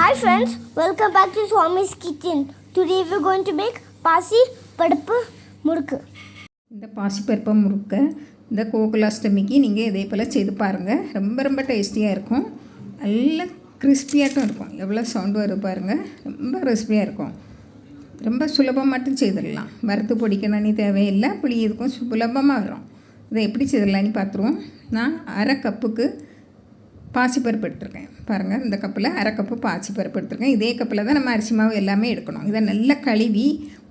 Hi friends, welcome back to Swami's Kitchen. Today we're going to make பாசி பருப்பு முறுக்கு இந்த பாசிப்பருப்பை முறுக்கு இந்த கோகுலாஷ்டமிக்கு நீங்கள் இதே போல் செய்து பாருங்கள் ரொம்ப ரொம்ப டேஸ்டியாக இருக்கும். நல்ல கிறிஸ்பியாகட்டும் இருக்கும். எவ்வளோ சவுண்டு வருது பாருங்கள் ரொம்ப கிறிஸ்பியாக இருக்கும். ரொம்ப சுலபமாக மட்டும் செய்திடலாம். வறுத்து பொடிக்கணும்னு தேவையில்லை. புளி இதுக்கும் சுலபமாக வரும். இதை எப்படி செய்திடலான்னு பார்த்துருவோம். நான் அரை கப்புக்கு பாசிப்பருப்பு எடுத்திருக்கேன். பாருங்கள் இந்த கப்பில் அரை கப்பு பாசிப்பருப்பு எடுத்திருக்கேன். இதே கப்பில் தான் நம்ம அரிசி மாவு எல்லாமே எடுக்கணும். இதை நல்லா கழுவி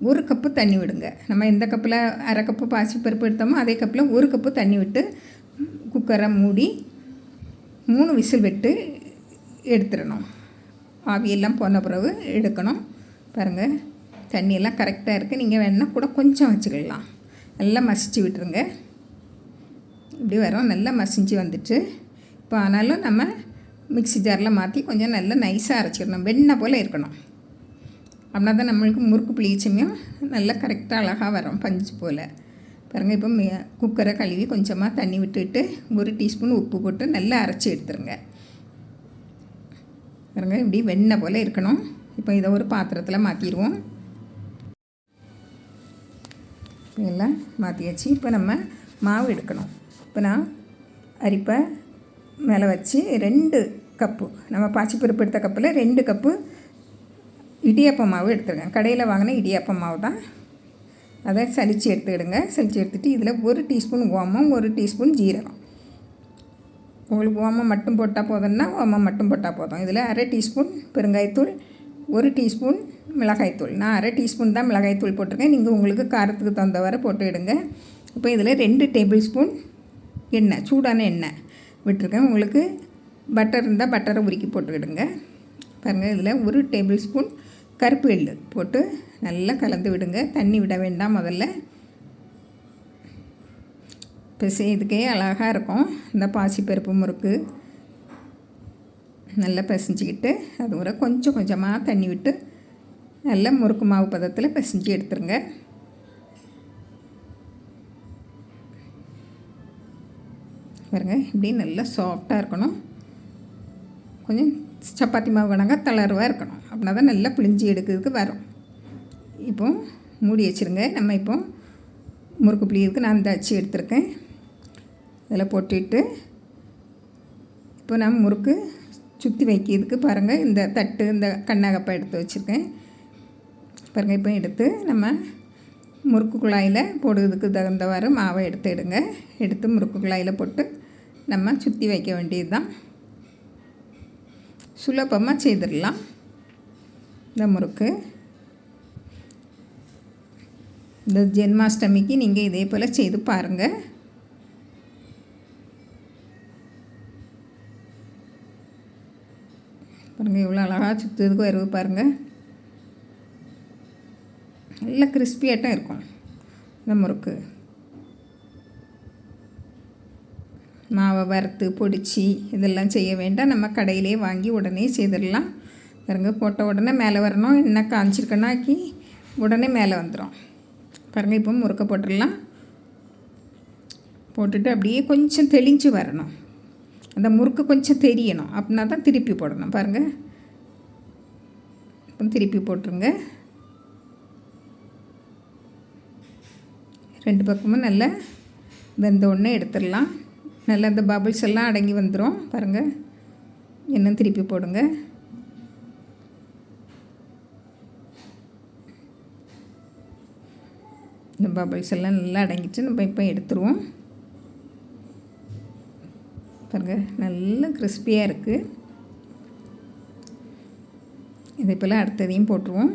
ஒரு கப்பு தண்ணி விடுங்க. நம்ம எந்த கப்பில் அரை கப்பு பாசிப்பருப்பு எடுத்தோமோ அதே கப்பில் ஒரு கப்பு தண்ணி விட்டு குக்கரை மூடி மூணு விசில் விட்டு எடுத்துடணும். ஆவியெல்லாம் போன பிறகு எடுக்கணும். பாருங்கள் தண்ணியெல்லாம் கரெக்டாக இருக்குது நீங்கள் வேணால் கூட கொஞ்சம் வச்சுக்கலாம். நல்லா மசிச்சு விட்டுருங்க. இப்படி வரும். நல்லா மசிஞ்சு வந்துட்டு இப்போ ஆனாலும் நம்ம மிக்ஸி ஜாரில் மாற்றி கொஞ்சம் நல்லா நைஸாக அரைச்சிடணும் வெண்ணெய் போல் இருக்கணும். அப்படின்னா தான் நம்மளுக்கு முறுக்கு புளிச்சமையும் நல்லா கரெக்டாக அழகாக வரும் பஞ்சு போல். பாருங்கள் இப்போ குக்கரை கழுவி கொஞ்சமாக தண்ணி விட்டுட்டு ஒரு டீஸ்பூன் உப்பு போட்டு நல்லா அரைச்சி எடுத்துருங்க. பாருங்க இப்படி வெண்ணெய் போல் இருக்கணும். இப்போ இதை ஒரு பாத்திரத்தில் மாற்றிடுவோம் எல்லாம் மாற்றியாச்சு இப்போ நம்ம மாவு எடுக்கணும். இப்போ நான் அரிப்பை மேலே வச்சு ரெண்டு கப்பு நம்ம பாசிப்பருப்பு எடுத்த கப்பில் ரெண்டு கப்பு இடியாப்ப மாவு எடுத்துருக்கேன். கடையில் வாங்கின இடியாப்ப மாவு தான். அதை சலித்து எடுத்துக்கிடுங்க. சலிச்சு எடுத்துகிட்டு இதில் ஒரு டீஸ்பூன் ஓமம் ஒரு டீஸ்பூன் ஜீரகம். உங்களுக்கு ஓமம் மட்டும் போட்டால் போதும்னா ஓமம் மட்டும் போட்டால் போதும். இதில் அரை டீஸ்பூன் பெருங்காயத்தூள் ஒரு டீஸ்பூன் மிளகாய்த்தூள். நான் அரை டீஸ்பூன் தான் மிளகாய்த்தூள் போட்டிருக்கேன். நீங்கள் உங்களுக்கு காரத்துக்கு தகுந்தவரை போட்டு இடுங்க இப்போ இதில் ரெண்டு டேபிள் ஸ்பூன் எண்ணெய் சூடான எண்ணெய். விட்டுருக்கேன். உங்களுக்கு பட்டர் இருந்தால் பட்டரை உருக்கி போட்டுக்கிடுங்க. பாருங்கள் இதில் ஒரு டேபிள் ஸ்பூன் கருப்பு எள்ளு போட்டு நல்லா கலந்து விடுங்க. தண்ணி விட வேண்டாம் முதல்ல. பிசையதுக்கே அழகாக இருக்கும். இந்த பாசிப்பருப்பு முறுக்கு நல்லா பிசைஞ்சிக்கிட்டு அது ஒரு கொஞ்சம் கொஞ்சமாக தண்ணி விட்டு நல்லா முறுக்கு மாவு பதத்தில் பிசைஞ்சு எடுத்துருங்க. பாருங்க இப்படி நல்லா சாஃப்டாக இருக்கணும். கொஞ்சம் சப்பாத்தி மாவு வேணாங்க தளர்வாக இருக்கணும். அப்படின்னா தான் நல்லா பிழிஞ்சி எடுக்கிறதுக்கு வரும். இப்போ மூடி வச்சுருங்க. நம்ம இப்போ முறுக்கு புளியதுக்கு நான் இந்த அச்சு எடுத்திருக்கேன். இதில் போட்டுட்டு இப்போ நான் முறுக்கு சுற்றி வைக்கிறதுக்கு பாருங்கள் இந்த தட்டு இந்த கண்ணாகப்பா எடுத்து வச்சுருக்கேன். பாருங்கள் இப்போ எடுத்து நம்ம முறுக்கு குழாயில் போடுறதுக்கு தகுந்தவாறு மாவை எடுத்து எடுங்க. எடுத்து முறுக்கு குழாயில் போட்டு நம்ம சுற்றி வைக்க வேண்டியது தான் சுலபமாக செய்திடலாம். இந்த முறுக்கு. இந்த ஜென்மாஷ்டமிக்கு நீங்கள் இதே போல் செய்து பாருங்கள் பாருங்கள் இவ்வளோ அழகாக சுற்றுறதுக்கு வருது பாருங்கள் நல்ல கிறிஸ்பியாட்டம் இருக்கும். இந்த முறுக்கு. மாவை வறுத்து பொடிச்சு இதெல்லாம் செய்ய வேண்டாம். நம்ம கடையிலே வாங்கி உடனே செய்திடலாம். பாருங்க போட்ட உடனே மேலே வரணும். என்ன காய்ச்சிருக்கனாக்கி உடனே மேலே வந்துடும் பாருங்கள் இப்போ முறுக்க போட்டுடலாம். போட்டுட்டு அப்படியே கொஞ்சம் தெளிஞ்சு வரணும். அந்த முறுக்கு கொஞ்சம் தெரியணும். அப்படின்னா தான் திருப்பி போடணும். பாருங்கள் இப்போ திருப்பி போட்டுருங்க. ரெண்டு பக்கமும் நல்லா வெந்த உடனே எடுத்துடலாம். நல்லா அந்த பபிள்ஸ் எல்லாம் அடங்கி வந்துடும் பாருங்கள் இன்னும் திருப்பி போடுங்க. இந்த பபிள்ஸ் எல்லாம் நல்லா அடங்கிட்டு நம்ம இப்போ எடுத்துருவோம். பாருங்கள் நல்லா கிறிஸ்பியாக இருக்குது இதை போல் அடுத்ததையும் போட்டுருவோம்.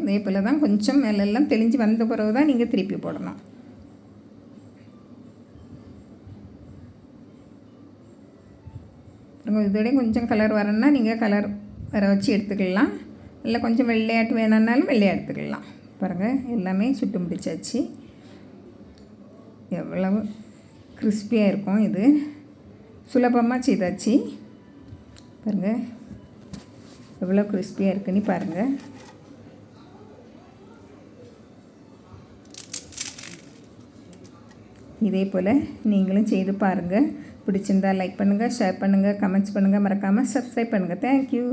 இதே போல் தான் கொஞ்சம் மேலெல்லாம் தெளிஞ்சு வந்த பிறகு தான் நீங்கள் திருப்பி போடணும். அப்புறம் இதோட கொஞ்சம் கலர் வரணும்னா நீங்கள் கலர் வர வச்சு எடுத்துக்கலாம். இல்லை கொஞ்சம் வெள்ளையாட்டு வேணும்னாலும் வெள்ளையாக எடுத்துக்கலாம். பாருங்கள் எல்லாமே சுட்டு முடிச்சாச்சு. எவ்வளவு கிறிஸ்பியாக இருக்கும் இது. சுலபமாக செய்தாச்சு. பாருங்கள் எவ்வளோ கிறிஸ்பியாக இருக்குன்னு பாருங்கள் இதே போல் நீங்களும் செய்து பாருங்கள் பிடிச்சிருந்தா லைக் பண்ணுங்கள் ஷேர் பண்ணுங்கள் கமெண்ட்ஸ் பண்ணுங்கள் மறக்காமல் சப்ஸ்கிரைப் பண்ணுங்கள் தேங்க்யூ